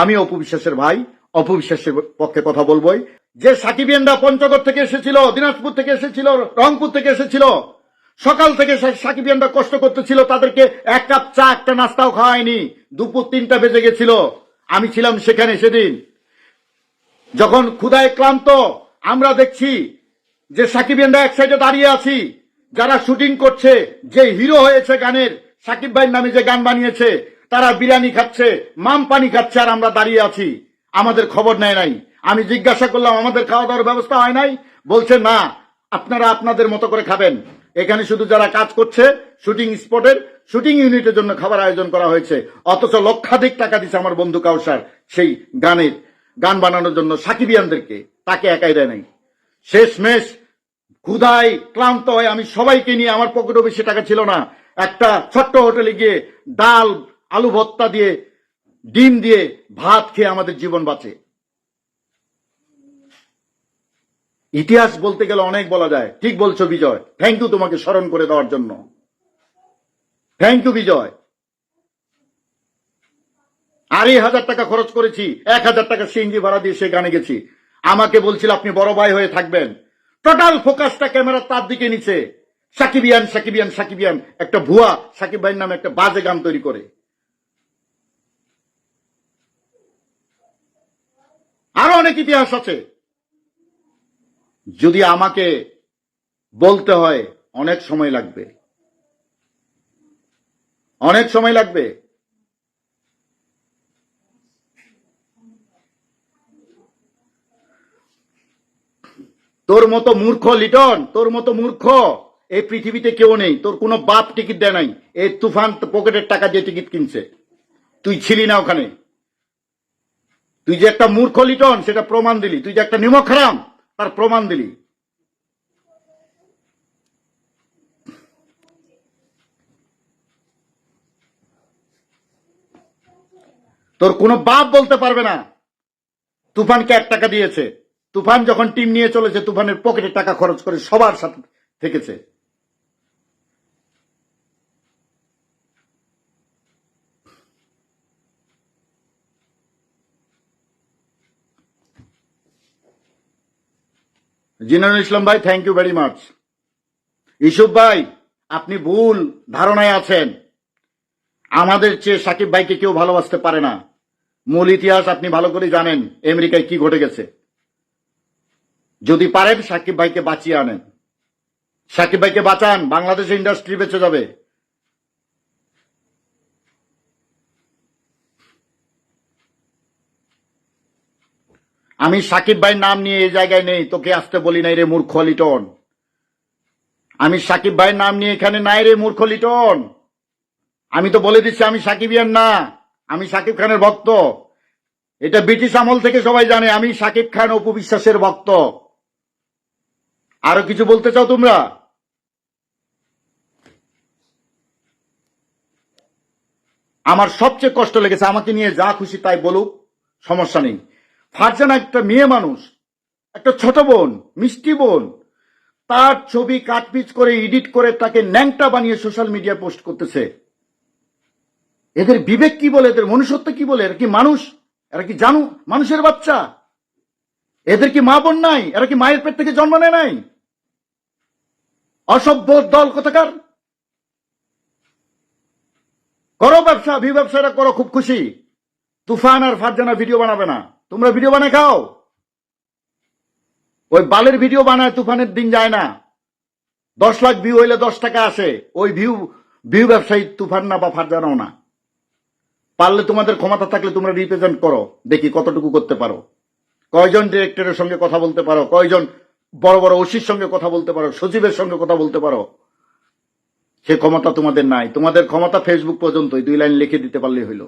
আমি অপবিশ্বাসের ভাই, অপবিশ্বাসের পক্ষে কথা বলবোই। যে সাকিবিয়ানরা পঞ্চগড় থেকে এসেছিল, দিনাজপুর থেকে এসেছিল, রংপুর থেকে এসেছিল, সকাল থেকে সাকিবিয়ানরা কষ্ট করতেছিল, তাদেরকে এক কাপ চা, একটা নাস্তাও খাওয়ায়নি। দুপুর তিনটা বেজে গেছিল। আমি ছিলাম সেখানে সেদিন। যখন ক্ষুদায় ক্লান্ত, আমরা দেখছি যে সাকিবিয়ানরা এক সাইডে দাঁড়িয়ে আছি। যারা শুটিং করছে, যে হিরো হয়েছে গানের, সাকিব ভাইয়ের নামে যে গান বানিয়েছে তারা বিরিয়ানি খাচ্ছে, মাম পানি খাচ্ছে আর আমরা দাঁড়িয়ে আছি। আমাদের খবর নেয় নাই। আমি জিজ্ঞাসা করলাম, আমাদের খাওয়া দাওয়ার ব্যবস্থা হয় নাই? বলছে, না, আপনারা আপনাদের মতো করে খাবেন। এখানে শুধু যারা কাজ করছে, শুটিং স্পটের, শুটিং ইউনিটের জন্য খাবার আয়োজন করা হয়েছে। অথচ লক্ষাধিক টাকা দিচ্ছে আমার বন্ধু কাউসার, সেই গানের, গান বানানোর জন্য সাকিবিয়ানদেরকে। তাকে একাই দেয় নাই। শেষমেশ ক্ষুধায় ক্লান্ত হয়ে আমি সবাইকে নিয়ে, আমার পকেটও বেশি টাকা ছিল না, একটা ছোট্ট হোটেলে গিয়ে ডাল আলু ভর্তা দিয়ে, ডিম দিয়ে ভাত খেয়ে আমাদের জীবন বাঁচে। ইতিহাস বলতে গেলে অনেক বলা যায়। ঠিক বলছো বিজয়। থ্যাংক ইউ তোমাকে স্মরণ করে দেওয়ার জন্য। Thank you Bijoy. আড়াই হাজার টাকা খরচ করেছি। এক হাজার টাকা সিএনজি ভাড়া দিয়ে সে গানে গেছি। আমাকে বলছিল আপনি বড় ভাই হয়ে থাকবেন। টোটাল ফোকাসটা ক্যামেরা তার দিকে নিচে। সাকিবিয়ান সাকিবিয়ান সাকিবিয়ান একটা ভুয়া, সাকিব ভাইয়ের নামে একটা বাজে গান তৈরি করে। আরও অনেক ইতিহাস আছে। যদি আমাকে বলতে হয়, অনেক সময় লাগবে। অনেক সময় লাগবে। তোর মতো মূর্খ, লিটন, তোর মতো মূর্খ, এই পৃথিবীতে কেউ নেই। তোর কোনো বাপ টিকিট দেয় নাই। এই তুফান পকেটের টাকা দিয়ে টিকিট কিনছে। তুই ছিলি না ওখানে। তুই যে একটা মূর্খ লিটন, সেটা প্রমাণ দিলি। তুই যে একটা নিমক হারাম, তার প্রমাণ দিলি। তোর কোনো বাপ বলতে পারবে না। তুফানকে এক টাকা দিয়েছে। তুফান যখন টিম নিয়ে চলেছে, তুফানের পকেটে টাকা খরচ করে সবার সাথে থেকেছে। জিনানুল ইসলাম ভাই thank you very much Yusuf ভাই, আপনি ভুল ধারণায় আছেন। আমাদের চেয়ে সাকিব ভাইকে কেউ ভালোবাসতে পারে না। মূল ইতিহাস আপনি ভালো করে জানেন, আমেরিকায় কি ঘটে গেছে। যদি পারেন সাকিব ভাইকে বাঁচিয়ে আনেন। সাকিব ভাইকে বাঁচান, বাংলাদেশ ইন্ডাস্ট্রি বেঁচে যাবে। আমি সাকিব ভাইয়ের নাম নিয়ে এই জায়গায় নেই, তোকে আসতে বলি নাই রে মূর্খ লিটন। আমি সাকিব ভাইয়ের নাম নিয়ে এখানে নাই রে মূর্খ লিটন। আমি তো বলে দিচ্ছি আমি সাকিবিয়ান না, আমি সাকিব খানের ভক্ত। এটা ব্রিটিশ আমল থেকে সবাই জানে, আমি সাকিব খান অপু বিশ্বাসের ভক্ত। আরও কিছু বলতে চাও তোমরা? আমার সবচেয়ে কষ্ট লেগেছে, আমাকে নিয়ে যা খুশি তাই বলুক, সমস্যা নেই। ফারজানা একটা মেয়ে মানুষ, একটা ছোট বোন, মিষ্টি বোন। তার ছবি কাটপিচ করে, এডিট করে তাকে ন্যাংটা বানিয়ে সোশ্যাল মিডিয়া পোস্ট করতেছে। এদের বিবেক কি বলে, এদের মনুষ্যত্ব কি বলে? এরা কি মানুষ? এরা কি জানু, মানুষের বাচ্চা? এদের কি মা বোন নাই? এরা কি মায়ের পেট থেকে জন্ম নেয় নাই? অসভ্য দল কোথাকার? করো ব্যবসা ভি ব্যবসাটা করো, খুব খুশি। তুফান আর ফারজানা ভিডিও বানাবে না। তোমরা ভিডিও বানায় খাও। ওই বালের ভিডিও বানায় তুফানের দিন যায় না। দশ লাখ ভিউ হইলে দশ টাকা আসে। ওই ভিউ ভিউ ব্যবসায়ী তুফান না বা ফারজানাও না। পারলে তোমাদের ক্ষমতা থাকলে তোমরা রিপ্রেজেন্ট করো। দেখি কতটুকু করতে পারো। কয়জন ডিরেক্টরের সঙ্গে কথা বলতে পারো? কয়জন বড় বড় ওসির সঙ্গে কথা বলতে পারো? সচিবের সঙ্গে কথা বলতে পারো? সে ক্ষমতা তোমাদের নাই। তোমাদের ক্ষমতা ফেসবুক পর্যন্তই। দুই লাইন লিখে দিতে পারলে হইল।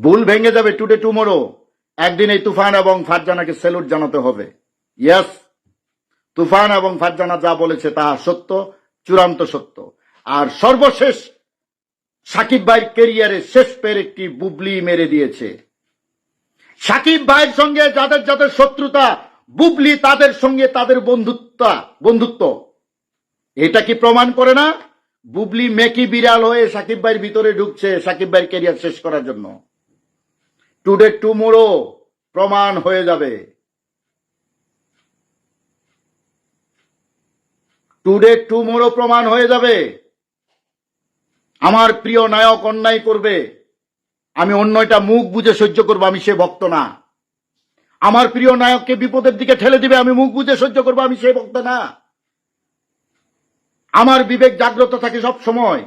ভুল ভেঙে যাবে টুডে টুমোরো একদিন এই তুফান এবং ফারজানাকে স্যালুট জানাতে হবে। ইয়াস তুফান এবং ফারজানা যা বলেছে তাহা সত্য, চূড়ান্ত সত্য। আর সর্বশেষ সাকিব ভাইয়ের কেরিয়ারে শেষ পের একটি বুবলি মেরে দিয়েছে। সাকিব ভাইয়ের সঙ্গে যাদের যাদের শত্রুতা, বুবলি তাদের সঙ্গে তাদের বন্ধুত্ব বন্ধুত্ব। এটা কি প্রমাণ করে না? বুবলি মেকি বিড়াল হয়ে সাকিব ভাইয়ের ভিতরে ঢুকছে সাকিব ভাইয়ের কেরিয়ার শেষ করার জন্য। টুডে টুমোরো প্রমাণ হয়ে যাবে। টুডে টুমোরো প্রমাণ হয়ে যাবে। আমার প্রিয় নায়ক অন্যায় করবে। আমি অন্যটা মুখ বুঝে সহ্য করব, আমি সে ভক্ত না। আমার প্রিয় নায়ককে বিপদের দিকে ঠেলে দিবে, আমি মুখ বুঝে সহ্য করব, আমি সে ভক্ত না। আমার বিবেক জাগ্রত থাকে সব সময়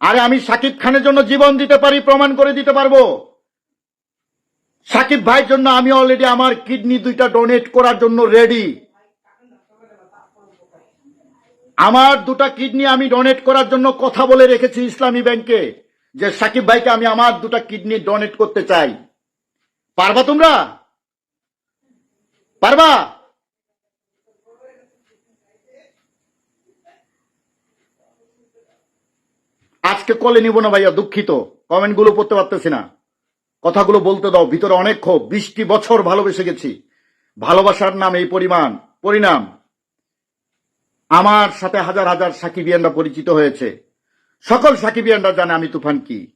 আরে আমি সাকিব খানের জন্য জীবন দিতে পারি, প্রমাণ করে দিতে পারব। সাকিব ভাইয়ের জন্য আমি অলরেডি আমার কিডনি দুইটা ডোনেট করার জন্য রেডি আমার দুটা কিডনি আমি ডোনেট করার জন্য কথা বলে রেখেছি ইসলামী ব্যাংকে যে সাকিব ভাইকে আমি আমার দুটা কিডনি ডোনেট করতে চাই। পারবা তোমরা? পারবা? আজকে কলে নিব না ভাইয়া, দুঃখিত। কমেন্টগুলো পড়তে পারতেছি না। কথাগুলো বলতে দাও, ভিতরে অনেক ক্ষোভ। বিশটি বছর ভালোবেসে গেছি। ভালোবাসার নাম এই পরিমাণ। পরিণাম। আমার সাথে হাজার হাজার সাকিবিয়ানরা পরিচিত হয়েছে। সকল সাকিবিয়ানরা জানে আমি তুফান কি।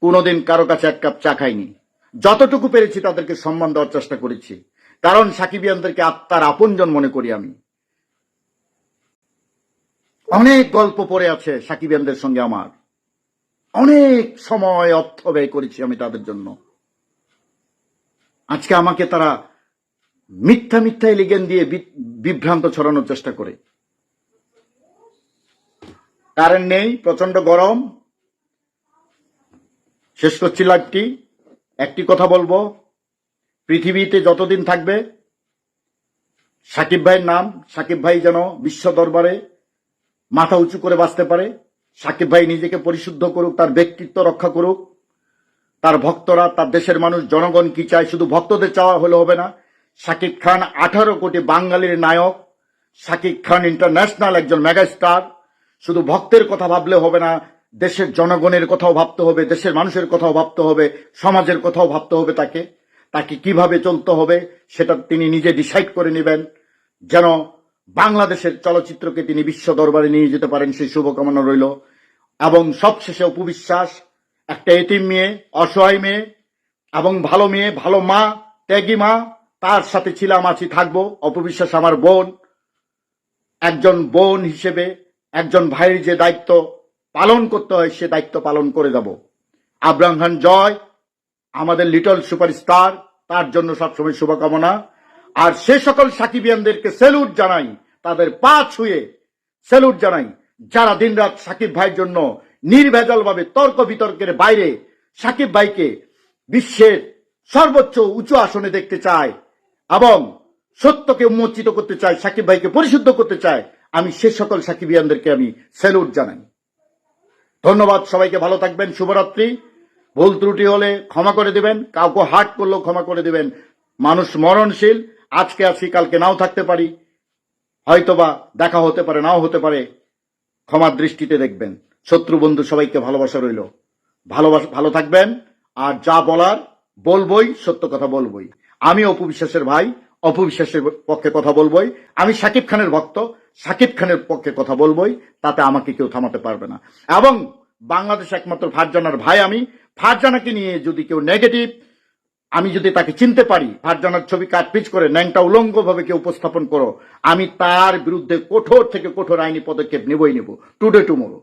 কোনোদিন কারও কাছে এক কাপ চা খাইনি। যতটুকু পেরেছি তাদেরকে সম্মান দেওয়ার চেষ্টা করেছি। কারণ সাকিবিয়ানদেরকে আত্মার আপনজন মনে করি আমি। অনেক গল্প পড়ে আছে সাকিবিয়ানদের সঙ্গে আমার। অনেক সময় অর্থ ব্যয় করেছি আমি তাদের জন্য। আজকে আমাকে তারা মিথ্যা মিথ্যা এলিগেন দিয়ে বিভ্রান্ত ছড়ানোর চেষ্টা করে। কারেন্ট নেই প্রচণ্ড গরম। শেষ করছি লাইভটি। একটি কথা বলব, পৃথিবীতে যতদিন থাকবে, সাকিব ভাইয়ের নাম, সাকিব ভাই যেন বিশ্ব দরবারে মাথা উঁচু করে বাঁচতে পারে। সাকিব ভাই নিজেকে পরিশুদ্ধ করুক, তার ব্যক্তিত্ব রক্ষা করুক, তার ভক্তরা, তার দেশের মানুষ, জনগণ কি চায়? শুধু ভক্তদের চাওয়া হলে হবে না, সাকিব খান আঠারো কোটি বাঙালির নায়ক, সাকিব খান ইন্টারন্যাশনাল একজন মেগাস্টার শুধু ভক্তের কথা ভাবলে হবে না, দেশের জনগণের কথাও ভাবতে হবে, দেশের মানুষের কথাও ভাবতে হবে, সমাজের কথাও ভাবতে হবে তাকে তাকে কীভাবে চলতে হবে, সেটা তিনি নিজে ডিসাইড করে নেবেন, যেন বাংলাদেশের চলচ্চিত্রকে তিনি বিশ্ব দরবারে নিয়ে যেতে পারেন সেই শুভকামনা রইল। এবং সবশেষে উপবিশ্বাস একটা এতিম মেয়ে, অসহায় মেয়ে, এবং ভালো মেয়ে, ভালো মা, ত্যাগী মা, তার সাথে ছিলাম, আছি, থাকব। অপবিশ্বাস আমার বোন, একজন বোন হিসেবে একজন ভাইয়ের যে দায়িত্ব পালন করতে হয়, সে দায়িত্ব পালন করে যাব। আব্রাম খান জয়, আমাদের লিটল সুপারস্টার, তার জন্য সবসময় শুভকামনা। আর সে সকল সাকিবিয়ানদেরকে সেলুট জানাই, তাদের পা ছুঁয়ে সেলুট জানাই। যারা দিনরাত সাকিব ভাইয়ের জন্য নির্ভেজাল ভাবে তর্ক বিতর্কের বাইরে সাকিব ভাইকে বিশ্বের সর্বোচ্চ উঁচু আসনে দেখতে চায় এবং সত্যকে উন্মোচিত করতে চায়, সাকিব ভাইকে পরিশুদ্ধ করতে চায়, আমি সে সকল সাকিবিয়ানদেরকে আমি স্যালুট জানাই। ধন্যবাদ সবাইকে, ভালো থাকবেন, শুভরাত্রি। ভুল ত্রুটি হলে ক্ষমা করে দেবেন, কাউকে হার্ট করলেও ক্ষমা করে দেবেন। মানুষ মরণশীল আজকে আছি কালকে নাও থাকতে পারি। হয়তোবা দেখা হতে পারে, নাও হতে পারে। ক্ষমার দৃষ্টিতে দেখবেন। শত্রু বন্ধু সবাইকে ভালোবাসা রইল। ভালোবাসা ভালো থাকবেন। আর যা বলার, বলবই, সত্য কথা বলবই। আমি অপবিশ্বাসের ভাই অপবিশ্বাসের পক্ষে কথা বলবই। আমি সাকিব খানের ভক্ত, সাকিব খানের পক্ষে কথা বলবই। তাতে আমাকে কেউ থামাতে পারবে না। এবং বাংলাদেশ একমাত্র ফারজানার ভাই আমি। ফারজানাকে নিয়ে যদি কেউ নেগেটিভ আমি যদি তাকে চিনতে পারি ফারজানার ছবি কাটপিচ করে ন্যাংটা উলঙ্গ ভাবে কেউ উপস্থাপন করো, আমি তার বিরুদ্ধে কঠোর থেকে কঠোর আইনি পদক্ষেপ নেবই নেব। Today tomorrow.